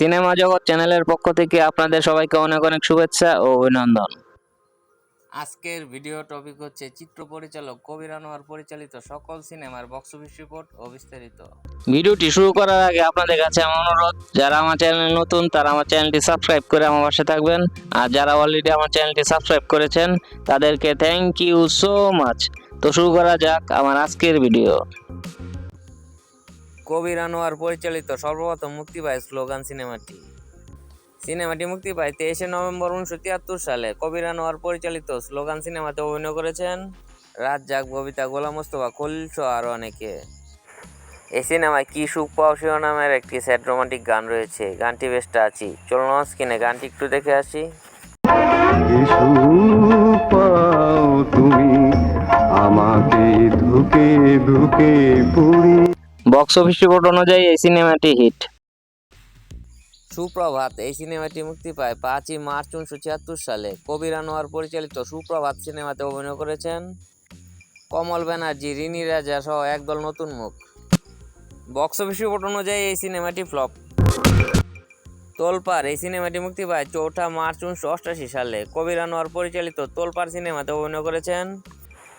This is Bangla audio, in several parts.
সিনেমা জগৎ চ্যানেলের পক্ষ থেকে আপনাদের সবাইকে অনেক অনেক শুভেচ্ছা ও অভিনন্দন। আজকের ভিডিও টপিক হচ্ছে চিত্র পরিচালক কবির আনোয়ার পরিচালিত সকল সিনেমার বক্স অফিস রিপোর্ট ও বিস্তারিত। ভিডিওটি শুরু করার আগে আপনাদের কাছে আমার অনুরোধ যারা আমার চ্যানেলে নতুন তারা আমার চ্যানেলটি সাবস্ক্রাইব করে আমার পাশে থাকবেন। আর যারা অলরেডি আমার চ্যানেলটি সাবস্ক্রাইব করেছেন তাদেরকে থ্যাংক ইউ সো মাচ তো শুরু করা যাক আমার আজকের ভিডিও। কবির আনোয়ার পরিচালিত সর্বপ্রথম মুক্তি পায় স্লোগান সিনেমাটি। সিনেমাটি মুক্তি পায় তেইশে নভেম্বর উনিশশো তিয়াত্তর সালে। কবির আনোয়ার পরিচালিত স্লোগান সিনেমাতে অভিনয় করেছেন রাজ্জাক, ববিতা, গোলাম মোস্তফা, খলিল আরও অনেকে। এই সিনেমায় কি সুখ পাও শিও নামের একটি স্যাড রোমান্টিক গান রয়েছে। গানটি বেশ টাচি। চলুন স্ক্রিনে গানটি একটু দেখে আসি। পাও তুমি, আমাকে ধুকে ধুকে পুরি বক্স অফিস রিপোর্ট অনুযায়ী এই সিনেমাটি হিট সুপ্রভাত, এই সিনেমাটি মুক্তি পায় পাঁচই মার্চ উনিশশো ছিয়াত্তর সালে। কবির আনোয়ার পরিচালিত সুপ্রভাত সিনেমাতে অভিনয় করেছেন কমল ব্যানার্জি, রিনি রাজা সহ একদল নতুন মুখ। বক্স অফিস রিপোর্ট অনুযায়ী এই সিনেমাটি ফ্লপ তোলপার এই সিনেমাটি মুক্তি পায় চৌঠা মার্চ উনিশশো অষ্টাশি সালে। কবির আনোয়ার পরিচালিত তোলপার সিনেমাতে অভিনয় করেছেন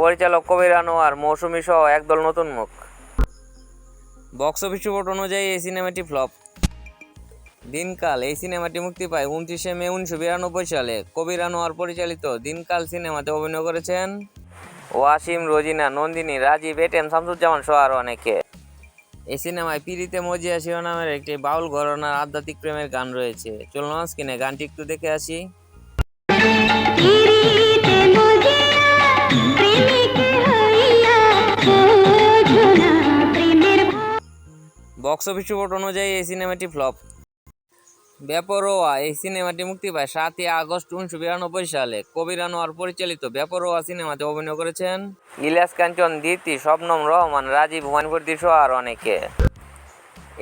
পরিচালক কবির আনোয়ার, মৌসুমী সহ একদল নতুন মুখ। বক্স অফিস রিপোর্ট অনুযায়ী এই সিনেমাটি ফ্লপ দিনকাল এই সিনেমাটি মুক্তি পায় উনত্রিশে মে উনিশশো বিরানব্বই সালে। কবির আনোয়ার পরিচালিত দিনকাল সিনেমাতে অভিনয় করেছেন ওয়াসিম, রোজিনা, নন্দিনী, রাজীব এটেম শামসুজ্জামান সহ অনেকে। এই সিনেমায় পিরিতে মজিয়া শিরোনামের একটি বাউল ঘরনার আধ্যাত্মিক প্রেমের গান রয়েছে। চলুন স্ক্রিনে গানটি একটু দেখে আসি। বক্স অফিস রিপোর্ট অনুযায়ী এই সিনেমাটি ফ্লপ। ব্যাপরোয়া এই সিনেমাটি মুক্তি পায় সাতই আগস্ট উনিশশো বিরানব্বই সালে। কবির আনোয়ার পরিচালিত ব্যাপরোয়া সিনেমাতে অভিনয় করেছেন ইলিয়াস কাঞ্চন, দীপ্তি, শবনম রহমান, রাজীব হুমায়ুনবর্দী সহ আর অনেকে।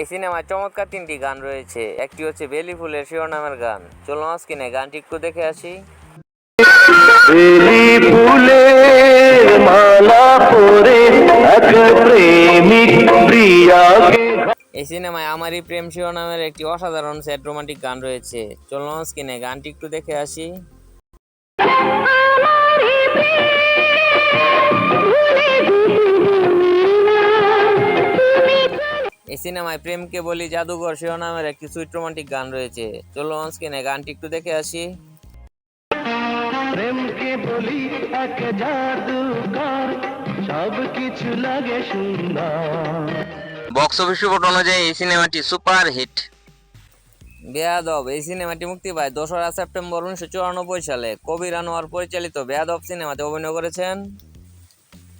এই সিনেমায় চমৎকার তিনটি গান রয়েছে। একটি হচ্ছে বেলি ফুলের শিরোনামের গান। চলুন স্ক্রিনে গানটি একটু দেখে আসি। সিনেমায় আমারই প্রেম শিও নামের একটি অসাধারণ সেট রোমান্টিক গান রয়েছে। চলুন স্ক্রিনে গানটি একটু দেখে আসি। এই সিনেমায় প্রেমকে বলি জাদুঘর শিরোনামের একটি সুইট রোমান্টিক গান রয়েছে। চলো স্ক্রিনে গানটি একটু দেখে আসি। প্রেমকে বলি এক জাদুকর সব কিছু লাগে সুন্দর। বক্স অফিস রিপোর্ট অনুযায়ী এই সিনেমাটি সুপার হিট বেয়াদব এই সিনেমাটি মুক্তি পায় দোসরা সেপ্টেম্বর উনিশশো চুরানব্বই সালে। কবির আনোয়ার পরিচালিত বেয়াদব সিনেমাতে অভিনয় করেছেন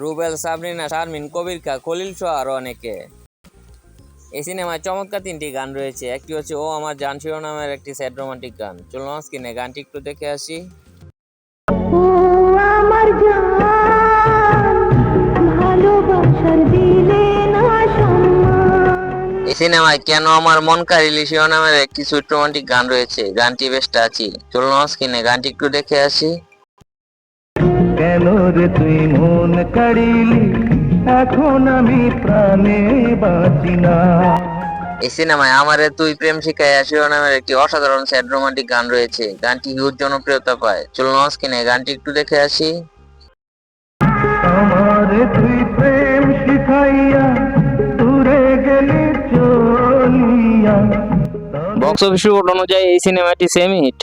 রুবেল সাবরিনা শারমিন কবির খা খলিল সহ আরও অনেকে। এই সিনেমায় চমৎকার তিনটি গান রয়েছে। একটি হচ্ছে ও আমার জান শিরোনামের একটি স্যাড রোমান্টিক গান। চলুন স্ক্রিনে গানটি একটু দেখে আসি। আমার জান ভালোবাসার এই সিনেমায় কেন আমার মন কারিলি শিরোনামের একটি সুইট রোমান্টিক গান রয়েছে। গানটি বেশ টাচি চলুন স্ক্রিনে গানটি একটু দেখে আসি। কেন রে তুই মন কাড়িলি? এখন আমি প্রাণে বাঁচি না। এই সিনেমায় আমারে তুই প্রেম শিখাইয়া শিরোনামের একটি অসাধারণ স্যাড রোমান্টিক গান রয়েছে। গানটি হিউজ জনপ্রিয়তা পায়। চলুন স্ক্রিনে গানটি একটু দেখে আসি। আমারে তুই প্রেম শিখাইয়া দূরে গেলি বক্স অফিস রিপোর্ট অনুযায়ী এই সিনেমাটি সেমি হিট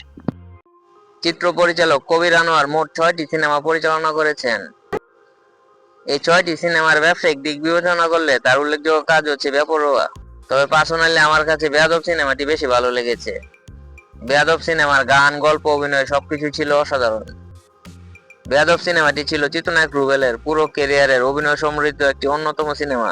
চিত্র পরিচালক কবির আনোয়ার মোট ছয়টি সিনেমা পরিচালনা করেছেন। এই ছয়টি সিনেমার ব্যবসায়িক দিক বিবেচনা করলে তার উল্লেখযোগ্য কাজ হচ্ছে বেপরোয়া। তবে পার্সোনালি আমার কাছে বেয়াদব সিনেমাটি বেশি ভালো লেগেছে। বেয়াদব সিনেমার গান গল্প অভিনয় সবকিছু ছিল অসাধারণ। বেয়াদব সিনেমাটি ছিল চিত্রনায়ক রুবেলের পুরো ক্যারিয়ারের অভিনয় সমৃদ্ধ একটি অন্যতম সিনেমা।